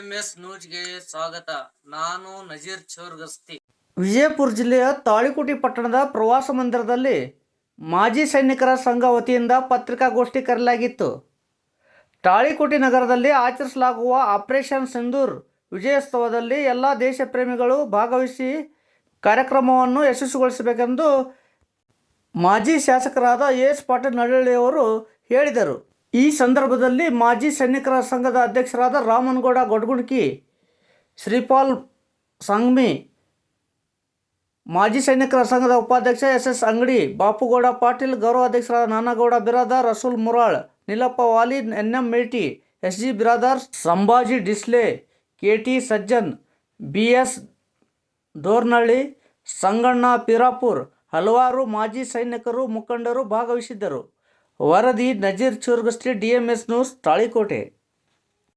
DMS ನ್ಯೂಸ್ಗೆ ಸ್ವಾಗತ. ನಾನು ನಜೀರ್ ಚೋರ್ಗಸ್ತಿ. ವಿಜಯಪುರ ಜಿಲ್ಲೆಯ ತಾಳಿಕೋಟಿ ಪಟ್ಟಣದ ಪ್ರವಾಸ ಮಂದಿರದಲ್ಲಿ ಮಾಜಿ ಸೈನಿಕರ ಸಂಘ ವತಿಯಿಂದ ಪತ್ರಿಕಾಗೋಷ್ಠಿ ಕರೆಯಲಾಗಿತ್ತು. ತಾಳಿಕೋಟಿ ನಗರದಲ್ಲಿ ಆಚರಿಸಲಾಗುವ ಆಪರೇಷನ್ ಸಿಂಧೂರ್ ವಿಜಯೋತ್ಸವದಲ್ಲಿ ಎಲ್ಲ ದೇಶ ಪ್ರೇಮಿಗಳು ಭಾಗವಹಿಸಿ ಕಾರ್ಯಕ್ರಮವನ್ನು ಯಶಸ್ವಿಗೊಳಿಸಬೇಕೆಂದು ಮಾಜಿ ಶಾಸಕರಾದ ಎಸ್ ಪಾಟೀಲ್ ನಡಳ್ಳಿಯವರು ಹೇಳಿದರು. ಈ ಸಂದರ್ಭದಲ್ಲಿ ಮಾಜಿ ಸೈನಿಕರ ಸಂಘದ ಅಧ್ಯಕ್ಷರಾದ ರಾಮನಗೌಡ ಗೊಡ್ಗುಣ್ಕಿ, ಶ್ರೀಪಾಲ್ ಸಂಗ್ಮಿ, ಮಾಜಿ ಸೈನಿಕರ ಸಂಘದ ಉಪಾಧ್ಯಕ್ಷ ಎಸ್ ಎಸ್ ಅಂಗಡಿ, ಬಾಪುಗೌಡ ಪಾಟೀಲ್, ಗೌರವ ಅಧ್ಯಕ್ಷರಾದ Nanagouda Biradar, Rasool Mural Neelappa Vali N M Meti S G Biradar, Sambhaji Disle K T Sajjan, B S Dornalli, Sanganna Pirapur, ಹಲವಾರು ಮಾಜಿ ಸೈನಿಕರು, ಮುಖಂಡರು ಭಾಗವಹಿಸಿದ್ದರು. ವರದಿ Nazeer Churgasti D M S news Talikote.